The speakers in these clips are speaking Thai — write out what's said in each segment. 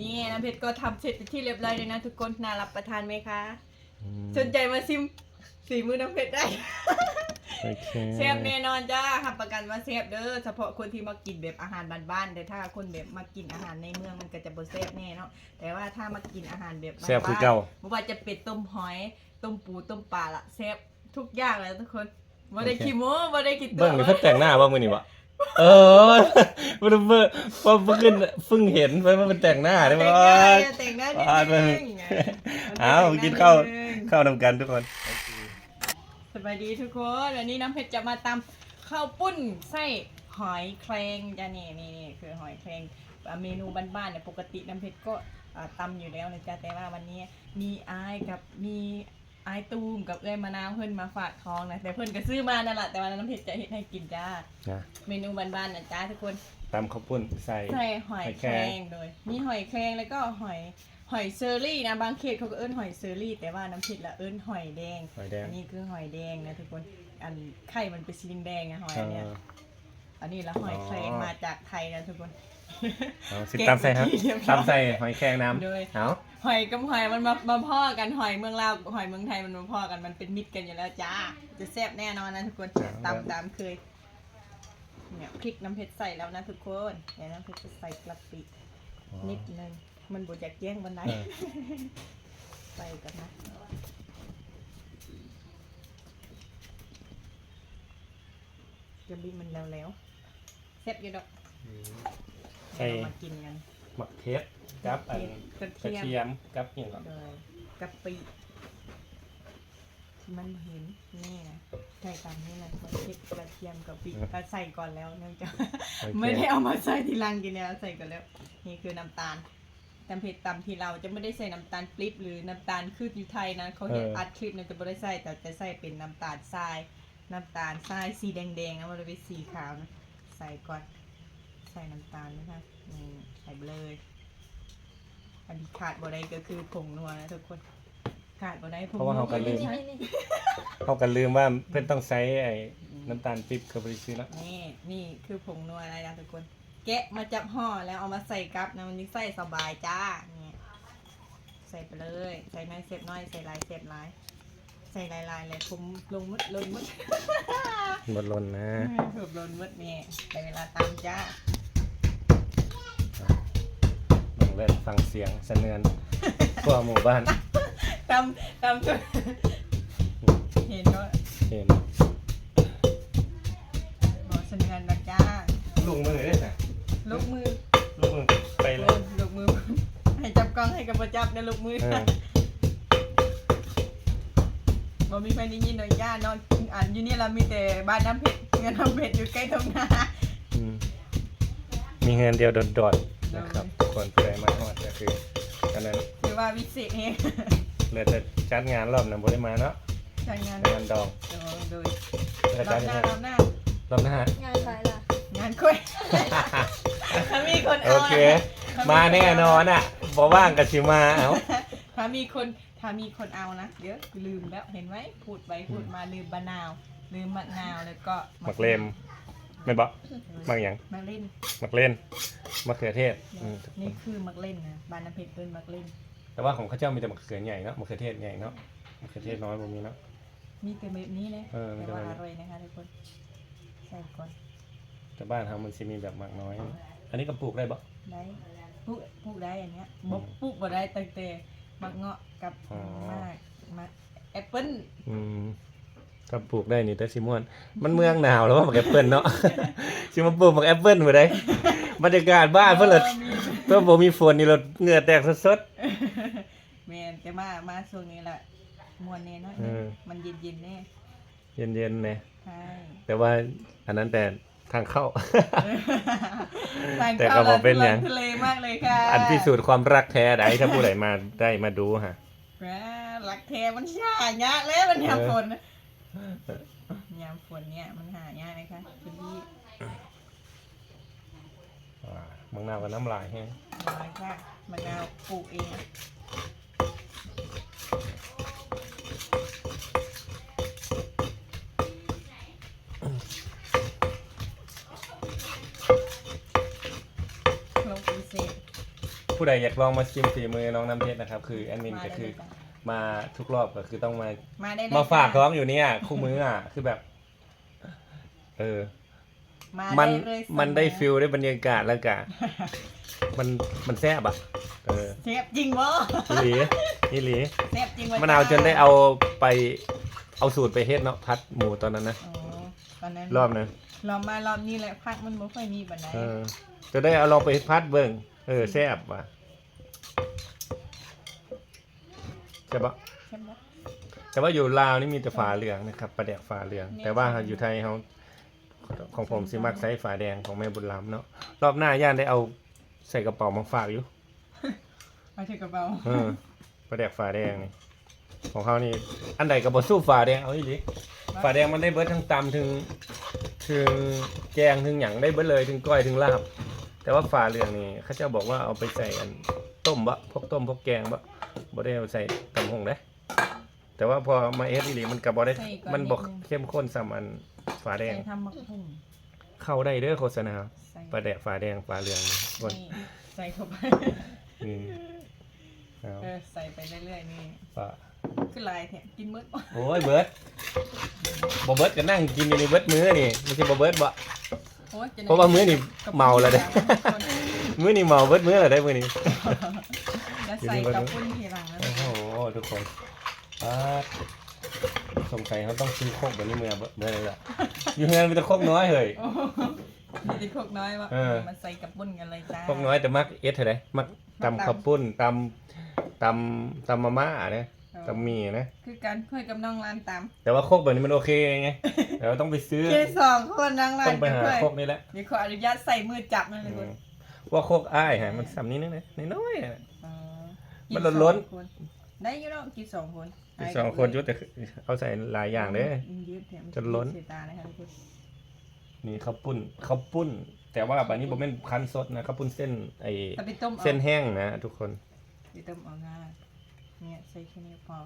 นี่น้ำเพชรก็ทำเสร็จเป็นที่เรียบร้อยเลยนะทุกคนน่ารับประทานไหมคะ อืมสนใจมาซิมสีมือน้ำเพชรได้ โอเคเซฟแน่นอนจ้ารับประกันว่าเซฟเด้อเฉพาะคนที่มากินแบบอาหารบ้านๆแต่ถ้าคนแบบมากินอาหารในเมืองมันก็จะบ่เซฟแน่เนาะแต่ว่าถ้ามากินอาหารแบบบ้านๆแซ่บคือเก่าไม่ว่าจะเป็ดต้มหอยต้มปูต้มปลาละเซฟทุกอย่างเลยทุกคนบ่ได้ขี้โม้บ่ได้ขี้ตัวเบิ่งนี่เพิ่นแต่งหน้าบ่มื้อนี้วะ เออบ่ได้เบิ่งพอเพิ่งขึ้นเพิ่งเห็นไปว่ามันแต่งหน้าได้แต่บ่งหน้าเนี่ยแต่งหน้านิดอ่านึงอ้าวกินข้าวเข้านำกันทุกคนสวัสดีทุกคนวันนี้น้ำเพชรจะมาตำข้าวปุ้นไส้หอยแครงจ้ะนี่นี่นี่คือหอยแครงอ่าเมนูบ้านๆเนี่ยปกติน้ำเพชรก็อ่าตำอยู่แล้วนะจ๊ะแต่ว่าวันนี้มีอายกับมี อายตูมกับเอ้ยมะนาวเพิ่นมาฝากท้องนะแต่เพิ่นก็ซื้อมานั่นแหละแต่ว่าน้ำเพชรจะเฮ็ดให้กินจ้า นะเมนูบ้านๆนะจ้าทุกคนตำข้าวปุ้นใส่ ใส่หอยหอยแคแครรงงโดยมีหอยแครงแล้วก็หอยหอยเซอรี่นะบางเขตเขาก็เอิ้นหอยเซอรี่ แต่ว่าน้ำพริกละเอิ้นหอยแดงหอยแดงอันนี้คือหอยแดงนะทุกคนอันไข่มันเป็นสีแดงๆนะหอยเออันเนี้ยออันนี้ละหอยแครงอ๋อมาจากไทยนะทุกคน เอาสิตำใส่ครับเก็บตำใส่หอยแครงน้ำโดยเอา หอยกับหอยมันมามาพ่อกันหอยเมืองลาวกับหอยเมืองไทยมันมาพ่อกันมันเป็นมิตรกันอยู่แล้วจ้า จะแซ่บแน่นอนนะทุกคนตำตามเคยเนี่ยพริกน้ำเผ็ดใส่แล้วนะทุกคนเดี๋ยวน้ำเผ็ดจะใส่กะปินิดนึงมันบดจากแย่งบันไดเออไปกันนะจะบินมันแล้วแล้วๆเซ็ตอยู่ดอกใส่เดี๋ยวเรามากินกัน หมักเทศกับอันกระกระเทียมเทียมกับอหย่างก่อนโดยกะปิที่มันเห็นนี่นะใส่ตามนี้นะพริกกระเทียมกะปิก็ใส่ก่อนแล้วเนื่องจากโอเคไม่ได้เอามาใส่ทีหลังกินแล้วใส่ก่อนแล้ว นี่คือน้ำตาลตำเผ็ดตำที่เราจะไม่ได้ใส่น้ำตาลปริ๊บหรือน้ำตาลคืดอยู่ไทยนะเขาเห็นอัดคลิปเนี่ยจะไม่ได้ใส่แต่จะใส่เป็นน้ำตาลทราย น้ำตาลทรายสีแดงๆนะมันจะเป็นสีขาวนะใส่ก่อน ใส่น้ำตาลนะคะนี่ใส่ไปเลย อันที่ขาดบ่ได้ก็คือผงนัวนะทุกคน ขาดบ่ได้ผงเพราะว่าเขากันลืมใช่เขากันลืมว่าเพื่อนต้องใช้ไอ้น้ำตาลปิ๊บเขาไปซื้อแล้วนี่นี่คือผงนัวอะไรนะทุกคน แกะมาจับห่อแล้วเอามาใส่กับนะมันยิ่งใส่สบายจ้านี่ใส่ไปเลย ใส่น้อยเสียบน้อยใส่หลายเสียบหลาย ใส่หลายๆเลยผมลงมดลงมด หมดลนนะถูกลนมดนี่แต่เวลาตามจ้า เบิ่งเล่นฟังเสียงสะเนือนทั่วหมู่บ้านตามตามจนเห็นก็เห็นบอกเสนอนนะจ้าลุงมือด้วยนะลูกมือลุงมือไปเลยลูกมือ ให้จับกล้องให้กับประจับนะลูกมือเออบ่มีใครได้ยินหน่อยจ้านอนอันอยู่นี่เรามีแต่บ้านน้ำเพชรเงินน้ำเพชรอยู่ใกล้ตรงนา อืมมีเงินเดียวโดดๆนะครับ คนเพื่อมาฮอดก็คืออันนั้นหรือว่าวิเศษเองเหลือแต่จัดงานรอบนั้นบ่ได้มาเนาะใช้งานงานดองโดยเหลือรอจัดบหงาน้านรอบหน้า รอบหน้างานใครล่ะ งานคุยถ้ามีคนโอเอาเคมาแน่นอนอะบ่ว่างก็สิมาเอ้าถ้ามีคนถ้ามีคนเอานะเดี๋ยวลืมแล้วเห็นไหมพูดไปพูดมาลืมบะนาว ลืมมะนาวแล้วก็หมักเลม แม่นบ่หมักหยังมะเล่นหมักเล่นมะเขือเทศอืมนี่คือมะเล่นนะบ้านน้ำเพชรเป็นมะเล่น แต่ว่าของข้าเจ้ามีแต่มะเขือใหญ่เนาะมะเขือเทศใหญ่เนาะมะเขือเทศน้อยบ่มีเนาะ มีแต่แบบนี้เลยเออมีแต่แต่ว่าแบบนี้ อร่อยนะคะทุกคนใส่ก่อนแต่บ้านเฮามันสิมีแบบหมักน้อย อันนี้ก็ปลูกได้บ่ ได้ปลูกปลูกได้อันเนี้ยอืมบกปลูกบ่ได้ตั้งแต่มะเงาะกับอ๋อ มากมะแอปเปิ้ลอืม ก็ปลูกได้นี่แต่สิม่วนมันเมืองหนาวแล้วว่าหมักแอปเปิ้ลเนาะสิมาปลูกหมักแอปเปิ้ลบ่ได้บรรยากาศบ้านเพิ่นเลยเพิ่นบ่มีฝนนี่เราเหงื่อแตกสดแมนแต่มามาช่วงนี้แหละมวนแน่เนอนเออมันเย็นเย็นๆแน่ๆเย็นๆเนี่ยใช่แต่ว่าอันนั้นแต่ทางเข้าทางแต่ก็เข้าบ่เป็นหยัง ทะเลมากเลยค่ะอันพิสูจน์ความรักแท้ใดถ้าผู้ใดมาได้มาดูฮะ แหมหลักแท้มันหายากแล้วมันยามเออฝนนะ ยามฝนเนี่ยมันหายากเลยค่ะคุณพี่อ่าบางนาวกับน้ำลายแห้งน้อยค่ะมะนาวปลูกเองลงพิเศษผู้ใดอยากลองมาชิมฝีมือน้องน้ำเพชรนะครับ คือแอดมินมาก็ได้คือเลยจ้ะ มาทุกรอบก็คือต้องมา มาได้เลยมาฝากจ้ะท้องอยู่เนี่ยคู่มืออะ คือแบบ เออมามันได้เลยเสอมันได้ฟิลได้บรรยากาศแล้วกะ มันมันแซ่บอะ เออเซฟจริงวะนี่หลีนี่หลีเซฟจริงวะมะนาวจนได้เอาไป เอาสูตรไปเฮ็ดเนาะพัดหมูตอนนั้นนะอ๋อตอนนั้นรอบนั้น รอบมารอบนี้แหละพักมันบ่ค่อยมีบันไดเออ จะได้เอาลองไปพัดเบิ่งเออแซ่บว่ะ ใช่ปะใช่ไหมแต่ว่าอยู่ลาวนี่มีแต่ฝาเหลืองนะครับปลาแดกฝาเหลืองเนี่ยแต่ว่าอยู่ไทยเขาของผมสิมักใช้ฝาแดงของแม่บุญล้ำเนาะรอบหน้าย่านได้เอาใส่กระเป๋ามาฝากอยู่เอาเถอะกระเป๋าเออปลาแดกฝาแดงนี่ของเขานี่อันใดกับบสู้ฝาแดงเอาอีหลีฝาแดงมันได้เบิดทั้งตำถึงถึงแกงถึงหยังได้เบิดเลยถึงก้อยถึงลาบ แต่ว่าฝาเหลืองนี่เขาเจ้าบอกว่าเอาไปใส่อันต้มบะพวกต้มพวกแกงบะ บ่ได้เอาใส่ตำหงได้แต่ว่าพอมาเอสอีหลีมันกับบ่ได้ ใส่ก่อนมันบอกนิดนึง เข้มข้นสำอันฝาแดง ใส่ทำมักหุ่งเข้าได้เด้อโฆษณาใส่ปลาแดกฝาแดงฝาเหลืองนี่บนนี่ใส่เข้าไปนี่เอาเออใส่ไปเรื่อยๆนี่ฝา คือลายแถมกินมื้อโอ้ยเบิร์ดบ่เบิร์ดก็นั่งกินอยู่ในเบิร์ดมื้อนี่ไม่ใช่บ่เบิร์ดบ่โอ้ยจเพราะว่ามื้อนี่เมาแล้วเด้คนมื้อนี่เมาเบิร์ดมื้อแล้วได้มื้อนี้แล้ว ใส่กับปุ้นทีหลังแล้วโอ้โหทุกคนอ่าสงสัยเขาต้องซื้อโคกแบบนี้เมื่อเมื่อไรล่ะอยู่งานมีแต่โคกน้อยเฮ้ยโอ้โหมีแต่โคกน้อยวะเออมาใส่กับปุ้นกันเลยจ้าโคกน้อยแต่มักเอสเท่าไหร่มักตำข้าวปุ้นตำตำตำมาม่านะตำหมี่นะ คือการคุยกับน้องร้านตามแต่ว่าโคกแบบนี้มันโอเคไงแต่ว่าต้องไปซื้อเจสองคนน้องร้าต้นองไปหากันด้วยโคกนี่แหละเดี๋ยวขออนุญาตใส่มือจับนั่นเลยอืคุณมว่าโคกอ้ายฮะมันสำนี้นึงนะน้อยๆ อะอ๋อมันล้นๆกิสองคนได้อยี่แล้วกินสองคนอีกสองคนยุดแต่เขาใส่หลายอย่างเด้อมยืดแถมจนล้น เสียตานะครับทุกคนนี่ข้าวปุ้นข้าวปุ้น แต่ว่าแบบนี้ผมเป็นคั้นสดนะข้าวปุ้นเส้นไอแต่ไปต้มเอาเส้นแห้งนะทุกคน ไปต้มเอาง่ายเนี่ยใส่แค่นี้พอ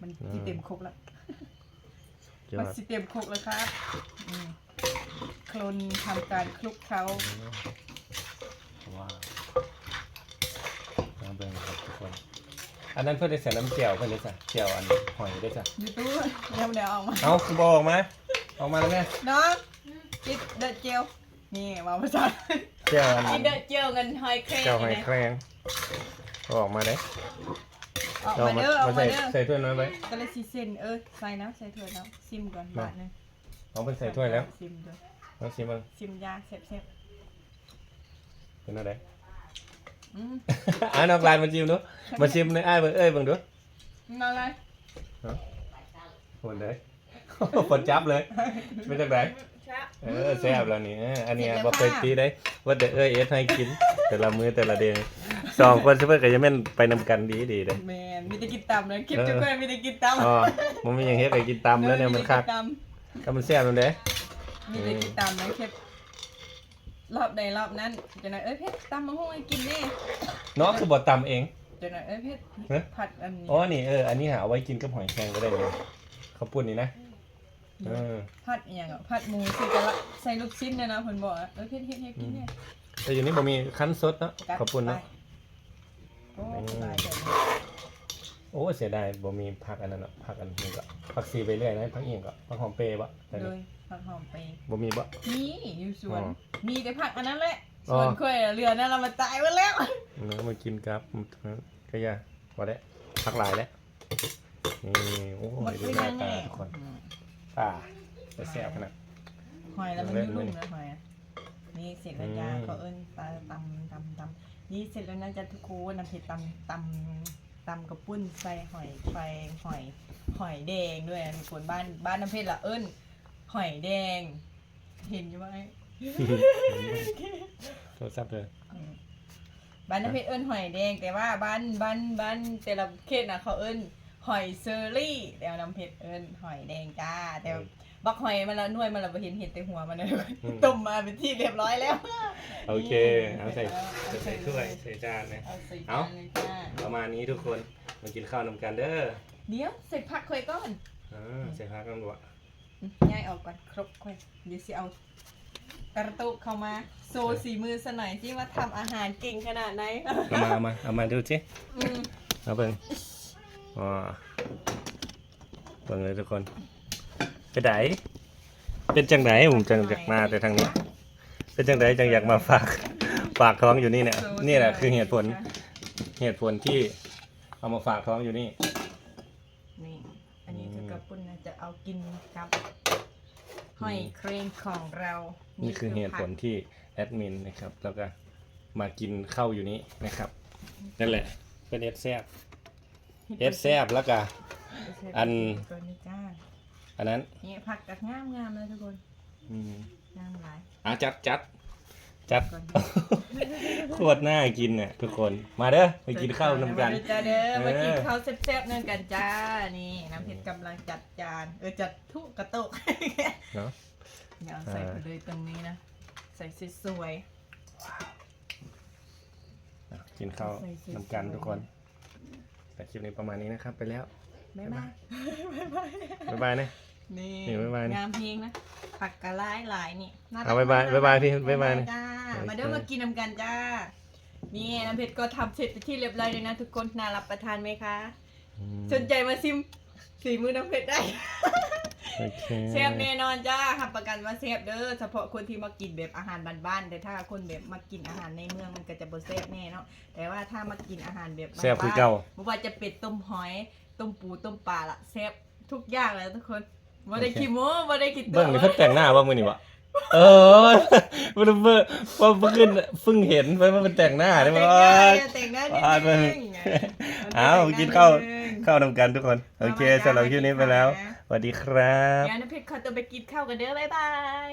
มันอืมที่เต็มครกแล้วเกี่ยวมันกับสิเต็มครกแล้วครับอืมโคลนทำการคลุกเคล้า ว้าวลองเบิ่งครับทุกคน อันนั้นเพื่อได้ใส่น้ำเจียวเพื่อได้ใส่เจียวอันหอยได้จ้ะยูทูบเดี๋ยวเดี๋ยวเอามาเอาคุณบอกมาออกมาแล้วแม่น้องกินเดอะเจลนี่มาภาษาเจียวอันกินเดอะเจลเงินหอยเครงเจียวหอยแครงเอาออกมาได้ออกเอามามาเด้อออกมามาใส่เด้อใส่ถ้วยน้อยไว้ก็เลยซีเซนเออใส่น้ำใส่ถ้วยน้ำซิมก่อนมาบาทหนึงเอาไปใส่ถ้วยแล้วซิมด้วยเอาชิมมันซิมยาเซ็บเซ็บเป็นอะไร อืมอ่านอกลานมาชิมดูมาชิมในอ้ายเบิ่งเอ้ยเบิ่งดูมาเลยคนเลยคนจับเลยไม่จากไหนเออแซ่บแล้วนี่เอออันเนี้ยบอกเคยตีได้ว่าแต่เอ้ยเอสให้กิน แต่ละมื้อแต่ละเดือนสองคนเพื่อนก็จะแม่นไปนำกันดีดีเลยแมนมีแต่กินตำเลยคลิปเออจุกเกยมีแต่กินตำอ๋อมันไม่ยังเฮ็ดไปกินตำแล้วเนี่ยมันคักตก็มันแซ่บแล้วเด้ำมีแต่กินตำเลยคลิป รอบใดรอบนั้นจะหน่อยเอ้ยเพชรตำมะฮุ่งให้กินนี่เนาะคือบ่ตำเอง จะหน่อยเอ้ยเพชรเอ๊ะผัดอันนี้อ๋อนี่เอออันนี้หาเอาไว้กินกับหอยแครงก็ได้เลยข้าวปุ้นนี่นะเออผัดอหย่างอะผัดหมูใส่กะละใส่ลูกชิ้นเนี่ยนะเพิ่นบอกอะเอ้ยเพชรเฮ็ดให้กินเนี่ยแต่อยู่นี่บ่มีคั้นสดเนาะข้าวปุ้นเนาะโอ้สบายใจเลยโอ้เสียดายบ่มีผักอันนั้นเนาะผักอันนี้ก็ผักซีไปเรื่อยนะผักเอียงก็ผักหอมเปรย์บ่แต่โดนี่ย ผักหอมไปบ่มีบ่มีอยู่สวน อ๋อมีแต่ผักอันนั้นแหละอ๋สอวนค่อยอะเรือนั่นเรามาตายหมดแล้ว เนื้อมากินครับก็อย่าบ่ได้ผักหลายแล้วนี่โอ้หมดยดูไปหน้ายังไงตาทุกคนอ่าจะแซ่บขนาด หอยแล้วมันเล่ยุ่นงเลยๆนะหอยอะนี่เสร็จแล้วจ้าอืม เขาเอิ้นตาตำตำตำนี่เสร็จแล้วนะจ๊ะทุกคนน้ำเผ็ดตำตำตำกระปุ้นใส่หอยไฟหอย หอยแดงด้วยนะทุกคนบ้านบ้านน้ำเพชรละเอิ้นห อยแดง เห็นอยู่ไหมโทรศัพท์เลยอืมบ้านน้ำเพชรเอิ้นหอยแดง แต่ว่าบ้านบ้านบ้านแต่ละเขตนะเขาเอิ้นหอยเซอรี่แต่ว่าน้ำเพชรเอิ้นหอยแดงจ้าแต่ว่าบักหอยมันละหน่วยมันละบ่เห็นเห็นแต่หัวมันเลยต้มมาเป็นที่เรียบร้อยแล้ว โอเค เอาใส่ใส่ถ้วยใส่จานนะเอาใส่เอาจานเลยจ้าประมาณนี้ทุกคนมากินข้าวนำกันเด้อเดี๋ยวใส่ผักค่อยก่อนอ่าใส่ผักกันบ่อืม ย้ายออกก่อนครบค่อยเดี๋ยวสิเอากระตุกเข้ามาโซสีมือสหน่อยที่ว่าทำอาหารเก่งขนาดไหนเอามาเอามาเอามาดูสิอืมเอาเบิ่งอ๋อเบิ่งเลยทุกคนเป็นไดเป็นจังไดผมจังอยากมาแต่ทางนี้ เป็นจังไดจังอยากมาฝากฝากท้องอยู่นี่เนี่ยโซนี่แหละสวยคือเหตุผล เหตุผลที่เอามาฝากท้องอยู่นี่นี่ หอยเครงของเรานี่คือเหตุผลที่แอดมินนะครับ แล้วก็มากินข้าวอยู่นี่นะครับ นั่นแหละ เป็นเอสแซบเอสแซบแล้วก็ อัน ตัวนี้จ้าอันนั้นนี่ผักกับงามงามๆเลยทุกคนอืมงามหลายอะจัดจัดจัดก่อนโคตรน่ากินเนี่ยทุกคนมาเด้อไปกินข้าวน้ำกันมาจ้าเด้อเออมากินข้าวแซ่บๆนั่นกันจ้านี่น้ำเพชร กำลังจัดจาน เออจัดทุกกระโตกเนาะเดี๋ยวใส่อ่าไปเลยตรงนี้นะ ใส่สวยอะกินข้าวใส่สวยๆน้ำกันทุกคนแต่คลิปนี้ประมาณนี้นะครับ ไปแล้ว ๆบ๊ายบายบ๊ายบายนะ นี่นี่บ๊ายบายนี่งามเพลงนะผักกะไลายหลายนี่น่รักเอาบ๊ายบายมกบ๊ายบายพี่บ๊ายบายจ้าโอเคมาเด้อมากินน้ำกันจ้า นี่น้ำเพชรก็ทำเสร็จไปนที่เรียบร้อยเลยนะทุกคนน่ารับประทานไหมคะ อืมสนใจมาซิม สีมือน้ำเพชรได้ โอเค เซฟแน่นอนจ้าทำประกันว่าเซฟเด้อเฉพาะคนที่มากินแบบอาหารบ้านๆแต่ถ้าคนแบบมากินอาหารในเมืองมันก็จะบ่เซฟแน่เนาะแต่ว่าถ้ามากินอาหารแบบบ้านๆแซ่บคือเก่าไม่ว่าจะเป็ดต้มหอยต้มปูต้มปลาละเซฟทุกอย่างเลยทุกคนบ่ได้ขี้โม้บ่ได้ขี้ตัวเบิ่งนี่เพิ่งแต่งหน้าว่ามือนี่วะ เออมันเบิ่งว่าเพิ่งเพิ่งเห็นไปว่ามันแต่งหน้าได้แต่ไหมงหน้าว่าเนี่ยแต่งหน้านิดอ่านึงเอากินข้าวเข้านำกันทุกคน โอเคสำหรับคลิปนี้ไปแล้วสวัสดีครับงั้นน้ำเพชรขอตัวไปกินข้าวกันเด้อบ๊ายบาย